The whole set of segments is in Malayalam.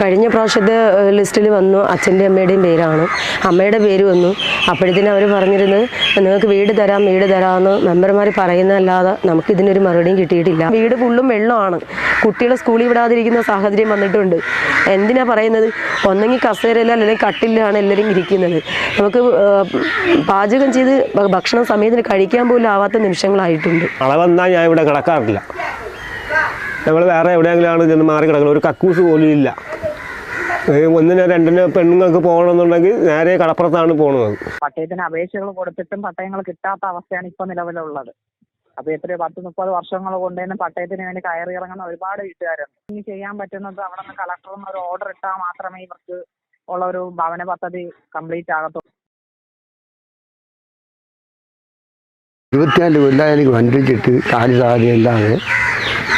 കഴിഞ്ഞ പ്രാവശ്യത്തെ ലിസ്റ്റിൽ വന്നു. അച്ഛന്റെ അമ്മയുടെയും പേരാണ്. അമ്മയുടെ പേര് വന്നു. അപ്പോഴത്തേനും അവർ പറഞ്ഞിരുന്നത് നിങ്ങൾക്ക് വീട് തരാം വീട് തരാമെന്ന് മെമ്പർമാർ പറയുന്നതല്ലാതെ നമുക്ക് ഇതിനൊരു മറുപടിയും കിട്ടിയിട്ടില്ല. വീട് ഫുള്ളും വെള്ളമാണ്. കുട്ടികളെ സ്കൂളിൽ വിടാതിരിക്കുന്ന സാഹചര്യം വന്നിട്ടുണ്ട്. എന്തിനാ പറയുന്നത്? ഒന്നെങ്കിൽ കസേരയില്ല അല്ലെങ്കിൽ കട്ടിലാണ് എല്ലാവരും ഇരിക്കുന്നത്. നമുക്ക് പാചകം ചെയ്ത് ഭക്ഷണം സമയത്തിന് കഴിക്കാൻ പോലും ആവാത്ത നിമിഷങ്ങളായിട്ടുണ്ട്. മഴ വന്നാൽ ഞാൻ ഇവിടെ കിടക്കാറില്ല. നമ്മൾ വേറെ എവിടെയെങ്കിലാണ് ചെന്ന് മാറി കിടക്കുന്നത്. ഒരു കക്കൂസ് പോലും ഇല്ല. ഒന്നിന് രണ്ടിനോ പെണ്ണുങ്ങൾക്ക് പോകണമെന്നുണ്ടെങ്കിൽ നേരെ കടപ്പുറത്താണ് പോകുന്നത് പട്ടയത്തിന് അപേക്ഷകൾ കൊടുത്തിട്ടും പട്ടയങ്ങൾ കിട്ടാത്ത അവസ്ഥയാണ് ഇപ്പൊ നിലവിലുള്ളത്. അപ്പൊ എത്രയോ പത്ത് മുപ്പത് വർഷങ്ങൾ കൊണ്ട് തന്നെ പട്ടയത്തിന് വേണ്ടി കയറി ഇറങ്ങുന്ന ഒരുപാട് വീട്ടുകാരുണ്ട്. ഇനി ചെയ്യാൻ പറ്റുന്നത് അവിടെ നിന്ന് കളക്ടറിൽ നിന്ന് ഒരു ഓർഡർ ഇട്ടാൽ മാത്രമേ ഇവർക്ക് ഉള്ള ഒരു ഭവന പദ്ധതി കംപ്ലീറ്റ് ആകത്തുള്ളൂ. ഇരുപത്തിനാല് കൊല്ലം എനിക്ക് വണ്ടിച്ചിട്ട് കാൽ സാധ്യതയില്ലാതെ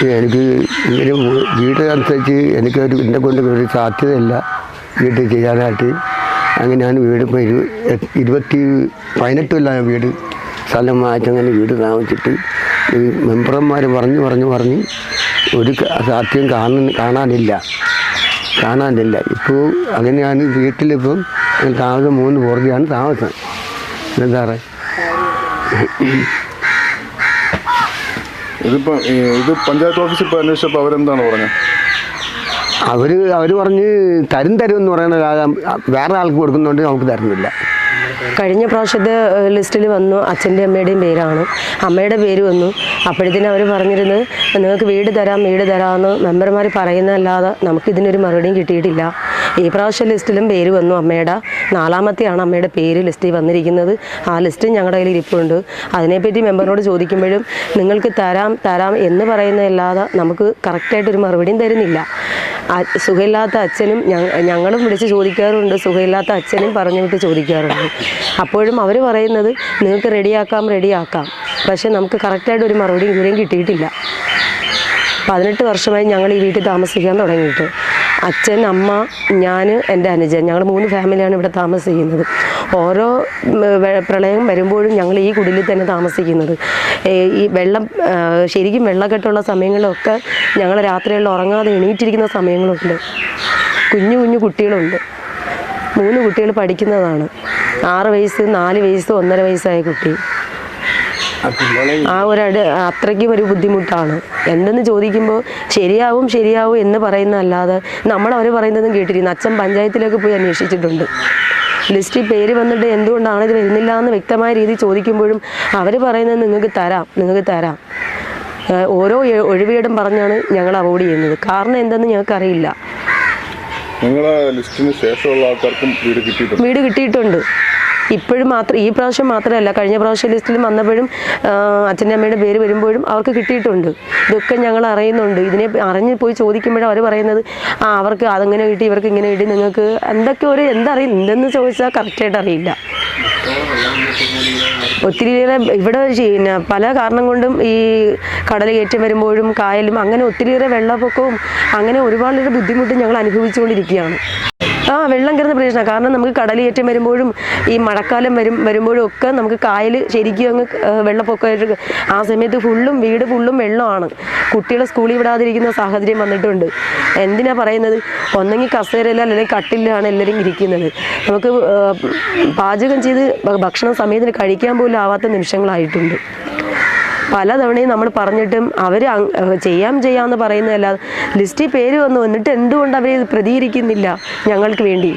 എനിക്ക് ഇങ്ങനെ വീട് അനുസരിച്ച് എനിക്കൊരു എന്നെ കൊണ്ട് ഒരു സാധ്യതയില്ല വീട് ചെയ്യാനായിട്ട്. അങ്ങനെ ഞാൻ വീട് ഇപ്പോൾ ഇരു ഇരുപത്തി പതിനെട്ട് കൊല്ലം വീട് സ്ഥലം മാറ്റങ്ങനെ വീട് താമസിച്ചിട്ട് ഈ മെമ്പർമാർ പറഞ്ഞു പറഞ്ഞു പറഞ്ഞ് ഒരു സാധ്യം കാണ കാണാനില്ല. കാണാനില്ല. ഇപ്പോൾ ഞാൻ വീട്ടിലിപ്പം താമസം മൂന്ന് പുറത്തെയാണ് താമസം. എന്താ പറയുക ഇതിപ്പോ ഇത് പഞ്ചായത്ത് ഓഫീസിൽ ഇപ്പോൾ അന്വേഷിച്ചപ്പോൾ അവരെന്താണ് പറഞ്ഞത്? അവർ അവർ പറഞ്ഞ് തരും തരും എന്ന് പറയുന്ന വേറെ ആൾക്ക് കൊടുക്കുന്നുണ്ട് നമുക്ക് തരുന്നില്ല. കഴിഞ്ഞ പ്രാവശ്യത്തെ ലിസ്റ്റിൽ വന്നു. അച്ഛന്റെ അമ്മയുടെയും പേരാണ്. അമ്മയുടെ പേര് വന്നു. അപ്പോഴത്തേനും അവർ പറഞ്ഞിരുന്നത് നിങ്ങൾക്ക് വീട് തരാം വീട് തരാമെന്ന് മെമ്പർമാർ പറയുന്നതല്ലാതെ നമുക്ക് ഇതിനൊരു മറുപടിയും കിട്ടിയിട്ടില്ല. ഈ പ്രാവശ്യം ലിസ്റ്റിലും പേര് വന്നു. അമ്മയുടെ നാലാമത്തെയാണ് അമ്മയുടെ പേര് ലിസ്റ്റിൽ വന്നിരിക്കുന്നത്. ആ ലിസ്റ്റ് ഞങ്ങളുടെ കയ്യിൽ ഇരിപ്പുണ്ട്. അതിനെപ്പറ്റി മെമ്പറിനോട് ചോദിക്കുമ്പോഴും നിങ്ങൾക്ക് തരാം തരാം എന്ന് പറയുന്നതല്ലാതെ നമുക്ക് കറക്റ്റായിട്ടൊരു മറുപടിയും തരുന്നില്ല. സുഖമില്ലാത്ത അച്ഛനും ഞങ്ങളും വിളിച്ച് ചോദിക്കാറുണ്ട്. സുഖമില്ലാത്ത അച്ഛനും പറഞ്ഞു വിട്ട് ചോദിക്കാറുണ്ട്. അപ്പോഴും അവർ പറയുന്നത് നിങ്ങൾക്ക് റെഡിയാക്കാം റെഡിയാക്കാം. പക്ഷേ നമുക്ക് കറക്റ്റായിട്ട് ഒരു മറുപടി ഇതുവരെയും കിട്ടിയിട്ടില്ല. പതിനെട്ട് വർഷമായി ഞങ്ങൾ ഈ വീട്ടിൽ താമസിക്കാൻ തുടങ്ങിയിട്ട്. അച്ഛൻ അമ്മ ഞാൻ എന്റെ അനുജൻ ഞങ്ങൾ മൂന്ന് ഫാമിലിയാണ് ഇവിടെ താമസിക്കുന്നത്. ഓരോ പ്രളയം വരുമ്പോഴും ഞങ്ങൾ ഈ കുടിലിൽ തന്നെ താമസിക്കുന്നത്. ഈ വെള്ളം ശരിക്കും വെള്ളക്കെട്ടുള്ള സമയങ്ങളിലൊക്കെ ഞങ്ങൾ രാത്രികളിൽ ഉറങ്ങാതെ എണീറ്റിരിക്കുന്ന സമയങ്ങളുണ്ട്. കുഞ്ഞു കുഞ്ഞു കുട്ടികളുണ്ട്. മൂന്ന് കുട്ടികൾ പഠിക്കുന്നതാണ്. ആറ് വയസ്സ് നാല് വയസ്സ് ഒന്നര വയസ്സായ കുട്ടി. ആ ഒരു അത്രയ്ക്കും ഒരു ബുദ്ധിമുട്ടാണ്. എന്തെന്ന് ചോദിക്കുമ്പോൾ ശരിയാവും ശരിയാവും എന്ന് പറയുന്നതല്ലാതെ നമ്മൾ അവർ പറയുന്നതും കേട്ടിരിക്കുന്നു. അച്ഛൻ പഞ്ചായത്തിലേക്ക് പോയി അന്വേഷിച്ചിട്ടുണ്ട്. ലിസ്റ്റിൽ പേര് വന്നിട്ട് എന്തുകൊണ്ടാണ് ഇത് വരുന്നില്ല എന്ന് വ്യക്തമായ രീതിയിൽ ചോദിക്കുമ്പോഴും അവർ പറയുന്നത് നിങ്ങൾക്ക് തരാം നിങ്ങൾക്ക് തരാം. ഓരോ ഒഴിവുകേടും പറഞ്ഞാണ് ഞങ്ങൾ അവോയ്ഡ് ചെയ്യുന്നത്. കാരണം എന്തെന്ന് ഞങ്ങൾക്കറിയില്ല നിങ്ങളെ ലിസ്റ്റിന് ശേഷമുള്ള ആൾക്കാർക്കും വീട് കിട്ടിയിട്ടുണ്ട്. വീട് കിട്ടിയിട്ടുണ്ട്. ഇപ്പോഴും മാത്രം ഈ പ്രാവശ്യം മാത്രമല്ല കഴിഞ്ഞ പ്രാവശ്യം ലിസ്റ്റിൽ വന്നപ്പോഴും അച്ഛന്റെ അമ്മയുടെ പേര് വരുമ്പോഴും അവർക്ക് കിട്ടിയിട്ടുണ്ട്. ഇതൊക്കെ ഞങ്ങൾ അറിയുന്നുണ്ട്. ഇതിനെ അറിഞ്ഞ് പോയി ചോദിക്കുമ്പോഴും അവർ പറയുന്നത് ആ അവർക്ക് അതങ്ങനെ കിട്ടി ഇവർക്ക് ഇങ്ങനെ കിട്ടി. നിങ്ങൾക്ക് എന്തൊക്കെ ഒരു എന്തറിയില്ല എന്തെന്ന് ചോദിച്ചാൽ കറക്റ്റായിട്ട് അറിയില്ല. ഒത്തിരിയേറെ ഇവിടെ പിന്നെ പല കാരണം കൊണ്ടും ഈ കടൽ കയറ്റം വരുമ്പോഴും കായലും അങ്ങനെ ഒത്തിരിയേറെ വെള്ളപ്പൊക്കവും അങ്ങനെ ഒരുപാട് ബുദ്ധിമുട്ടും ഞങ്ങൾ അനുഭവിച്ചുകൊണ്ടിരിക്കുകയാണ്. ആ വെള്ളം കയറുന്ന പ്രദേശമാണ്. കാരണം നമുക്ക് കടലേറ്റം വരുമ്പോഴും ഈ മഴക്കാലം വരും വരുമ്പോഴും ഒക്കെ നമുക്ക് കായൽ ശരിക്കും അങ്ങ് വെള്ളപ്പൊക്കമായിട്ട് ആ സമയത്ത് ഫുള്ളും വീട് ഫുള്ളും വെള്ളമാണ്. കുട്ടികളെ സ്കൂളിൽ വിടാതിരിക്കുന്ന സാഹചര്യം വന്നിട്ടുണ്ട്. എന്തിനാ പറയുന്നത്? ഒന്നെങ്കിൽ കസേരയില്ല അല്ലെങ്കിൽ കട്ടിലാണ് എല്ലാവരും ഇരിക്കുന്നത്. നമുക്ക് പാചകം ചെയ്ത് ഭക്ഷണം സമയത്തിന് കഴിക്കാൻ പോലും ആവാത്ത നിമിഷങ്ങളായിട്ടുണ്ട്. പലതവണയും നമ്മൾ പറഞ്ഞിട്ടും അവർ ചെയ്യാം ചെയ്യാമെന്ന് പറയുന്നതല്ലാതെ ലിസ്റ്റിൽ പേര് വന്നു എന്നിട്ട് എന്തുകൊണ്ട് അവർ പ്രതികരിക്കുന്നില്ല ഞങ്ങൾക്ക് വേണ്ടി?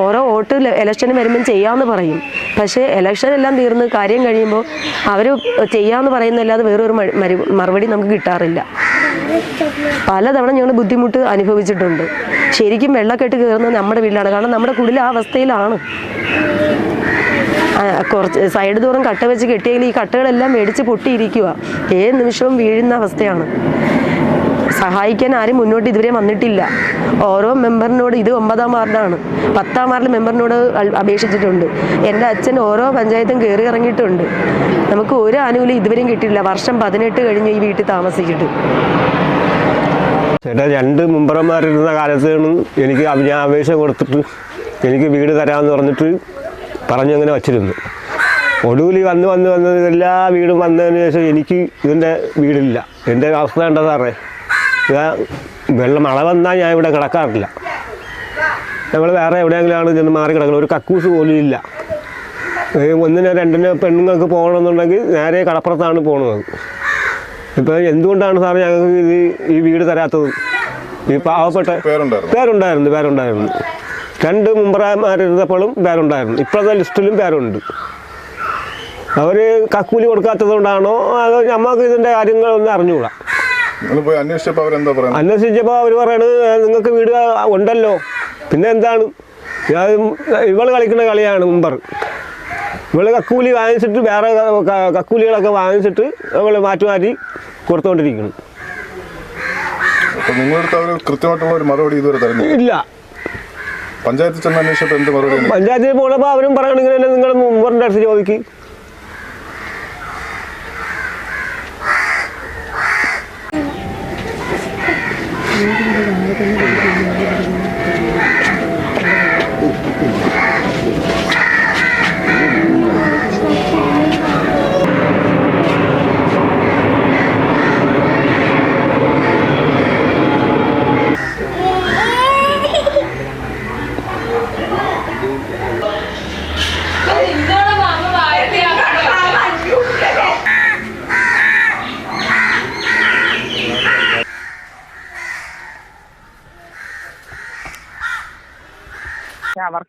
ഓരോ വോട്ട് ഇലക്ഷന് വരുമ്പം ചെയ്യാമെന്ന് പറയും. പക്ഷേ ഇലക്ഷൻ എല്ലാം തീർന്ന് കാര്യം കഴിയുമ്പോൾ അവർ ചെയ്യാമെന്ന് പറയുന്നതല്ലാതെ വേറൊരു മറുപടി നമുക്ക് കിട്ടാറില്ല. പലതവണ ഞങ്ങൾ ബുദ്ധിമുട്ട് അനുഭവിച്ചിട്ടുണ്ട്. ശരിക്കും വെള്ളക്കെട്ട് കയറുന്നത് നമ്മുടെ വീട്ടിലാണ്. കാരണം നമ്മുടെ കുടിൽ ആ അവസ്ഥയിലാണ്. കുറച്ച് സൈഡ് ദൂരം കട്ട വെച്ച് കെട്ടിയെങ്കിൽ ഈ കട്ടകളെല്ലാം മേടിച്ച് പൊട്ടിയിരിക്കുക ഏത് നിമിഷവും വീഴുന്ന അവസ്ഥയാണ്. സഹായിക്കാൻ ആരും മുന്നോട്ട് ഇതുവരെ വന്നിട്ടില്ല. ഓരോ മെമ്പറിനോട് ഇത് ഒമ്പതാം വാർഡാണ്. പത്താം വാർഡിൽ മെമ്പറിനോട് അപേക്ഷിച്ചിട്ടുണ്ട്. എന്റെ അച്ഛൻ ഓരോ പഞ്ചായത്തും കയറി ഇറങ്ങിയിട്ടുണ്ട്. നമുക്ക് ഒരു ആനുകൂല്യം ഇതുവരെയും കിട്ടിയില്ല വർഷം പതിനെട്ട് കഴിഞ്ഞ് ഈ വീട്ടിൽ താമസിച്ചിട്ട്. ചേട്ടാ രണ്ട് മെമ്പർമാരിരുന്ന കാലത്താണ് എനിക്ക് ഞാൻ അപേക്ഷ കൊടുത്തിട്ട് എനിക്ക് വീട് തരാമെന്ന് പറഞ്ഞിട്ട് പറഞ്ഞങ്ങനെ വച്ചിരുന്നു. ഒടുവിൽ വന്ന് വന്ന് വന്ന് എല്ലാ വീടും വന്നതിന് ശേഷം എനിക്ക് ഇതിന്റെ വീടില്ല. എന്റെ അവസ്ഥ കണ്ട സാറേ. ഞാൻ വെള്ളം മഴ വന്നാൽ ഞാൻ ഇവിടെ കിടക്കാറില്ല. ഞങ്ങൾ വേറെ എവിടെയെങ്കിലാണ് ചെന്ന് മാറി കിടക്കുന്നത്. ഒരു കക്കൂസ് പോലും ഇല്ല. ഒന്നിനോ രണ്ടിനോ പെണ്ണുങ്ങൾക്ക് പോകണമെന്നുണ്ടെങ്കിൽ നേരെ കടപ്പുറത്താണ് പോകുന്നത് ഇപ്പോൾ എന്തുകൊണ്ടാണ് സാർ ഞങ്ങൾക്ക് ഇത് ഈ വീട് തരാത്തത്? ഈ പാവപ്പെട്ട പേരുണ്ടായിരുന്നു. പേരുണ്ടായിരുന്നു പേരുണ്ടായിരുന്നു. രണ്ട് മുമ്പറാമാരിരുന്നപ്പോഴും പേരുണ്ടായിരുന്നു. ഇപ്പോഴത്തെ ലിസ്റ്റിലും പേരുണ്ട്. അവർ കക്കൂലി കൊടുക്കാത്തത് കൊണ്ടാണോ അതോ നമുക്ക് ഇതിന്റെ കാര്യങ്ങളൊന്നും അറിഞ്ഞുകൂടാ? അന്വേഷിച്ചപ്പോൾ അവർ പറയണത് നിങ്ങൾക്ക് വീട് ഉണ്ടല്ലോ. പിന്നെ എന്താണ്? ഇവൾ കളിക്കുന്ന കളിയാണ് മുമ്പർ ഇവൾ കക്കൂലി വാങ്ങിച്ചിട്ട് വേറെ കക്കൂലികളൊക്കെ വാങ്ങിച്ചിട്ട് അവൾ മാറ്റി മാറ്റി കൊടുത്തുകൊണ്ടിരിക്കുന്നു അപ്പോൾ പഞ്ചായത്തിൽ ചെന്ന് അന്വേഷിച്ചപ്പോൾ എന്ത് മറുപടി പഞ്ചായത്തിൽ പോണപ്പോൾ അവരും പറയണ ഇങ്ങനെ നിങ്ങൾ മുമ്പറിന്റെ അടുത്ത് ചോദിക്കും. പക്ഷെ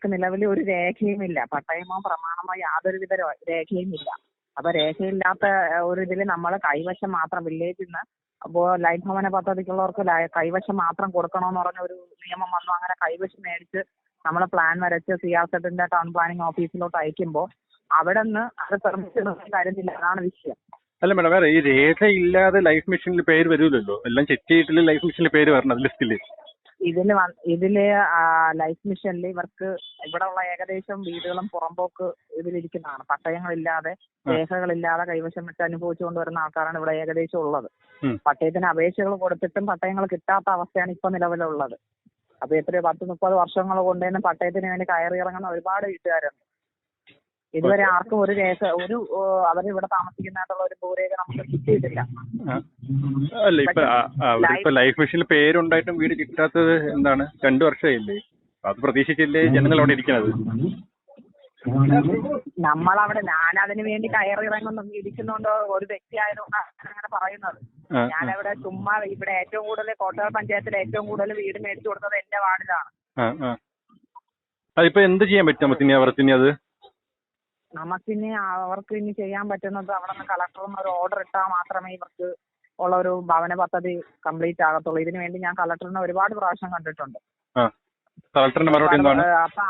അവർക്ക് നിലവിൽ ഒരു രേഖയും ഇല്ല. പട്ടയമോ പ്രമാണമോ യാതൊരു വിധ രേഖയും ഇല്ല. അപ്പൊ രേഖയില്ലാത്ത ഒരു ഇതിൽ നമ്മൾ കൈവശം മാത്രം വില്ലേജിൽ നിന്ന് അപ്പോൾ ലൈഫ് ഭവന പദ്ധതിക്കുള്ളവർക്ക് കൈവശം മാത്രം കൊടുക്കണമെന്ന് പറഞ്ഞ ഒരു നിയമം വന്നു. അങ്ങനെ കൈവശം മേടിച്ച് നമ്മൾ പ്ലാൻ വരച്ച് സി ആർ ടൗൺ പ്ലാനിംഗ് ഓഫീസിലോട്ട് അയക്കുമ്പോൾ അവിടെ നിന്ന് അത് പെർമിഷൻ തരുന്നില്ല അതാണ് വിഷയം. അല്ല മേഡം വേറെ ഈ രേഖ ഇല്ലാതെ ലൈഫ് മിഷനിൽ പേര് വരൂലല്ലോ. എല്ലാം ചെക്ക് ചെയ്തിട്ടില്ല ലൈഫ് മിഷനിൽ പേര് വരണം ലിസ്റ്റിൽ? ഇതിൽ ഇതിൽ ലൈഫ് മിഷനിൽ ഇവർക്ക് ഇവിടെ ഉള്ള ഏകദേശം വീടുകളും പുറമ്പോക്ക് ഇതിലിരിക്കുന്നതാണ്. പട്ടയങ്ങളില്ലാതെ രേഖകളില്ലാതെ കൈവശം വെച്ച് അനുഭവിച്ചുകൊണ്ട് വരുന്ന ആൾക്കാരാണ് ഇവിടെ ഏകദേശം ഉള്ളത്. പട്ടയത്തിന് അപേക്ഷകൾ കൊടുത്തിട്ടും പട്ടയങ്ങൾ കിട്ടാത്ത അവസ്ഥയാണ് ഇപ്പൊ നിലവിലുള്ളത്. അപ്പൊ എത്രയോ പത്ത് മുപ്പത് വർഷങ്ങൾ കൊണ്ടുതന്നെ പട്ടയത്തിന് വേണ്ടി കയറി ഇറങ്ങുന്ന ഒരുപാട് വീട്ടുകാരുണ്ട്. ഇതുവരെ ആർക്കും ഒരു രേഖ ഒരു അവർ ഇവിടെ താമസിക്കുന്നതായിട്ടുള്ള ഒരു ഭൂരേഖ നമുക്ക് കിട്ടിയിട്ടില്ല. അല്ല ഇപ്പൊ ലൈഫ് മിഷനിൽ പേരുണ്ടായിട്ടും വീട് കിട്ടാത്തത് എന്താണ്? രണ്ടു വർഷമായില്ലേ? അത് പ്രതീക്ഷിച്ചില്ലേ ജനങ്ങൾ അവിടെ ഇരിക്കുന്നത്? നമ്മളവിടെ ഞാൻ അതിന് വേണ്ടി കയറിയിറങ്ങുന്നു ഇരിക്കുന്നുണ്ടോ ഒരു വ്യക്തി ആയതുകൊണ്ടാണ് അങ്ങനെ പറയുന്നത്. ഞാനവിടെ ചുമ്മാ ഇവിടെ ഏറ്റവും കൂടുതൽ കോട്ടയം പഞ്ചായത്തിൽ ഏറ്റവും കൂടുതൽ വീട് മേടിച്ചു കൊടുത്തത് എന്റെ വാർഡിലാണ്. അതിപ്പോ എന്ത് ചെയ്യാൻ പറ്റും? അത് നമുക്കിനി അവർക്ക് ഇനി ചെയ്യാൻ പറ്റുന്നത് അവിടെ നിന്ന് കളക്ടറിന് ഒരു ഓർഡർ ഇട്ടാൽ മാത്രമേ ഇവർക്ക് ഉള്ള ഒരു ഭവന പദ്ധതി കംപ്ലീറ്റ് ആകത്തുള്ളൂ. ഇതിനു വേണ്ടി ഞാൻ കളക്ടറിനെ ഒരുപാട് പ്രാവശ്യം കണ്ടിട്ടുണ്ട്. കളക്ടറിന്റെ മറുപടി എന്താണ്? അപ്പൊ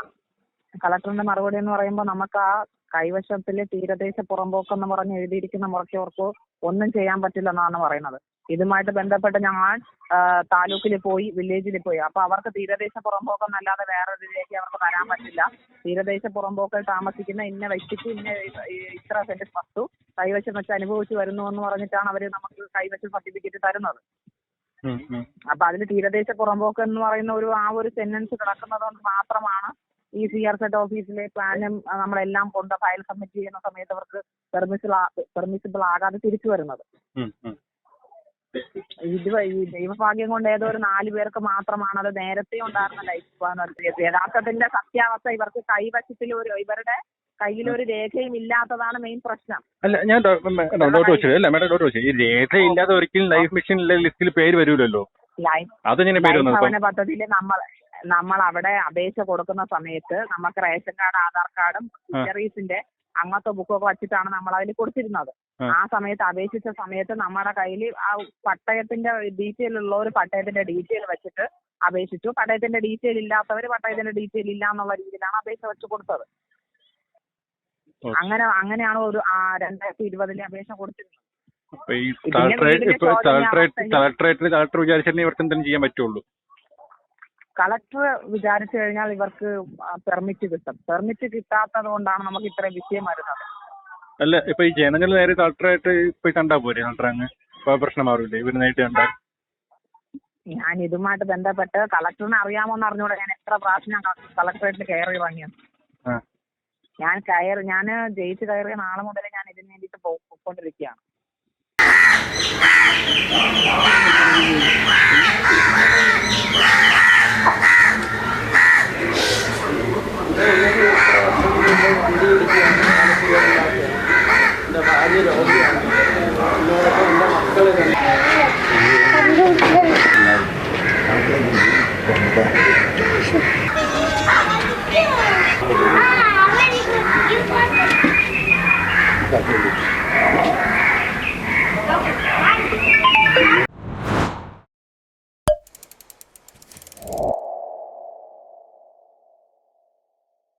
കളക്ടറിന്റെ മറുപടി എന്ന് പറയുമ്പോൾ നമുക്ക് ആ കൈവശത്തിൽ തീരദേശ പുറമ്പോക്കെന്ന് പറഞ്ഞ് എഴുതിയിരിക്കുന്ന മുറയ്ക്കവർക്ക് ഒന്നും ചെയ്യാൻ പറ്റില്ല എന്നാണ് പറയുന്നത്. ഇതുമായിട്ട് ബന്ധപ്പെട്ട് ഞങ്ങൾ താലൂക്കിൽ പോയി വില്ലേജിൽ പോയി. അപ്പൊ അവർക്ക് തീരദേശ പുറമ്പോക്കെന്നല്ലാതെ വേറൊരു രേഖ അവർക്ക് തരാൻ പറ്റില്ല. തീരദേശ പുറമ്പോക്കിൽ താമസിക്കുന്ന ഇന്ന വ്യക്തിക്ക് ഇന്ന ഇത്ര സെന്റ് വസ്തു കൈവശം വെച്ച് അനുഭവിച്ചു വരുന്നു എന്ന് പറഞ്ഞിട്ടാണ് അവർ നമുക്ക് കൈവശം സർട്ടിഫിക്കറ്റ് തരുന്നത്. അപ്പൊ അതിൽ തീരദേശ പുറമ്പോക്ക് എന്ന് പറയുന്ന ഒരു ആ ഒരു സെന്റൻസ് കിടക്കുന്നത് കൊണ്ട് മാത്രമാണ് ഈ സി ആർ സെറ്റ് ഓഫീസിലെ പ്ലാനും നമ്മളെല്ലാം കൊണ്ട് ഫയൽ സബ്മിറ്റ് ചെയ്യുന്ന സമയത്ത് അവർക്ക് പെർമിസിബിൾ പെർമിസിബിൾ ആകാതെ തിരിച്ചു വരുന്നത്. ഇത് ദൈവഭാഗ്യം കൊണ്ട് ഏതോ ഒരു നാല് പേർക്ക് മാത്രമാണ് അത് നേരത്തെ ഉണ്ടായിരുന്ന ലൈഫ് യഥാർത്ഥത്തിന്റെ സത്യാവസ്ഥ ഇവർക്ക് കൈവശത്തിൽ ഒരു ഇവരുടെ കയ്യിൽ ഒരു രേഖയും ഇല്ലാത്തതാണ് മെയിൻ പ്രശ്നം. അല്ല ഞാൻ ഡോട്ട് ചോദിച്ചത്. അല്ല മേഡം ഡോട്ട് ചോദിച്ചത്. ഈ രേഖയില്ലാതെ ഒരിക്കലും ലൈഫ് മിഷനിലെ ലിസ്റ്റിൽ പേര് വരൂലല്ലോ? അതെങ്ങനെ പേര് പദ്ധതിയിൽ നമ്മൾ നമ്മൾ അവിടെ അപേക്ഷ കൊടുക്കുന്ന സമയത്ത് നമുക്ക് റേഷൻ കാർഡ് ആധാർ കാർഡും ഫിഷറീസിന്റെ അങ്ങനത്തെ ബുക്കൊക്കെ വച്ചിട്ടാണ് നമ്മൾ അതിൽ കൊടുത്തിരുന്നത്. ആ. സമയത്ത് അപേക്ഷിച്ച സമയത്ത് നമ്മുടെ കയ്യിൽ ആ പട്ടയത്തിന്റെ ഡീറ്റെയിൽ ഒരു പട്ടയത്തിന്റെ ഡീറ്റെയിൽ വെച്ചിട്ട് അപേക്ഷിച്ചു. പട്ടയത്തിന്റെ ഡീറ്റെയിൽ ഇല്ലാത്തവർ പട്ടയത്തിന്റെ ഡീറ്റെയിൽ ഇല്ല എന്നുള്ള രീതിയിലാണ് അപേക്ഷ വെച്ച് കൊടുത്തത്. അങ്ങനെ അങ്ങനെയാണ് ഒരു രണ്ടായിരത്തി ഇരുപതിലെ അപേക്ഷ കൊടുത്തിരുന്നത്. ഇപ്പോ ഈ ഇതിന്റെ കളക്ടറേറ്റ് കളക്ടർ വിചാരിച്ചിട്ടുണ്ടെങ്കിൽ ഇവർക്ക് എന്തെങ്കിലും ചെയ്യാൻ പറ്റുള്ളൂ? കളക്ടർ വിചാരിച്ചു കഴിഞ്ഞാൽ ഇവർക്ക് പെർമിറ്റ് കിട്ടും. പെർമിറ്റ് കിട്ടാത്തത് കൊണ്ടാണ് നമുക്ക് ഇത്രയും വിഷയം വരുന്നത്. അല്ല ഇപ്പൊ ഈ ജനങ്ങൾ നേരെ കളക്ടറായിട്ട് പോയി കണ്ടാ പോരെ കളക്ടർ അങ്ങ്? പ്രശ്നം ഇവർ നേരിട്ട് കണ്ടാൽ? ഞാൻ ഇതുമായിട്ട് ബന്ധപ്പെട്ട് കളക്ടറിനെ അറിയാമോന്ന് അറിഞ്ഞൂടെ. ഞാൻ എത്ര പ്രാവശ്യം ഞാൻ കളക്ടറേറ്റിൽ കയറി ഇറങ്ങിയത് ഞാൻ കയറി ഞാൻ ജയിച്ച് കയറിയ നാളെ മുതൽ ഞാൻ ഇതിന് വേണ്ടിയിട്ട് പോയിക്കൊണ്ടിരിക്കുകയാണ്. Tranquilo,